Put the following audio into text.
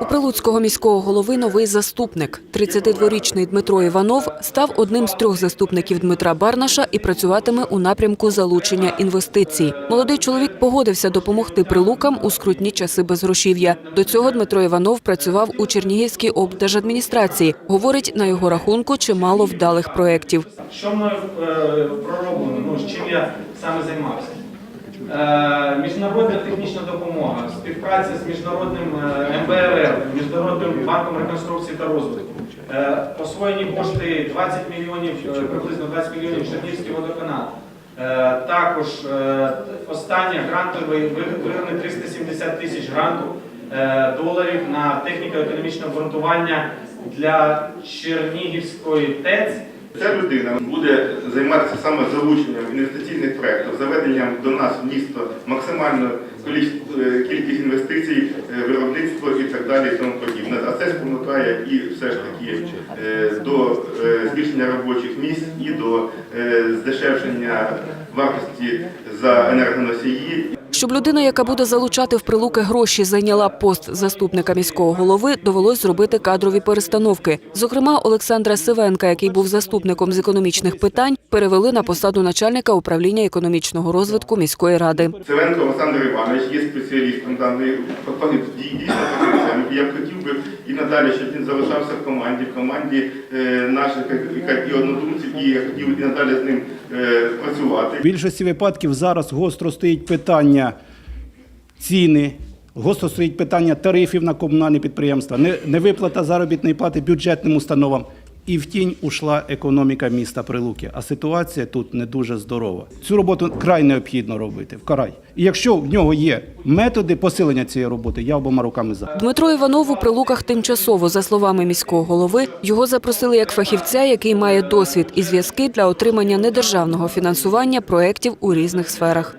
У Прилуцького міського голови новий заступник. 32-річний Дмитро Іванов став одним з трьох заступників Дмитра Барнаша і працюватиме у напрямку залучення інвестицій. Молодий чоловік погодився допомогти прилукам у скрутні часи безгрошів'я. До цього Дмитро Іванов працював у Чернігівській облдержадміністрації. Говорить, на його рахунку чимало вдалих проєктів. Що мною е, ну, чим я саме займався? Е, міжнародна технічна допомога, співпраця з міжнародним е, МБРР, Міжнародним банком реконструкції та розвитку. Е, освоєні кошти 20 мільйонів, приблизно 20 мільйонів Чернігівський водоканал. Також останнє грантовий виграний 370 тисяч гранту доларів на техніко-економічне обґрунтування для Чернігівської ТЕЦ. Ця людина буде займатися саме залученням інвестиційних проєктів, заведенням до нас в місто максимальну кількість- кількість інвестицій, е, виробництво і так далі і тому подібне. А це спонукає і все ж таки е, до е, збільшення робочих місць і до е, здешевшення вартості за енергоносії Щоб людина, яка буде залучати в прилуки гроші, зайняла пост заступника міського голови, довелось зробити кадрові перестановки. Зокрема, Олександра Сивенка, який був заступником з економічних питань, перевели на посаду начальника управління економічного розвитку міської ради. Сивенко Олександр Іванович є спеціалістом даної дійсно Я б хотів би і надалі, щоб він залишався в команді, в команді е, наших і однодумців, і я хотів і надалі з ним е, працювати. В більшості випадків зараз гостро стоїть питання ціни, гостро стоїть питання тарифів на комунальні підприємства, невиплата заробітної плати бюджетним установам. І в тінь ушла економіка міста Прилуки. А ситуація тут не дуже здорова. Цю роботу край необхідно робити. Вкрай. І якщо в нього є методи посилення цієї роботи, я обома руками за. Дмитро Іванов у прилуках тимчасово, за словами міського голови, його запросили як фахівця, який має досвід і зв'язки для отримання недержавного фінансування проєктів у різних сферах.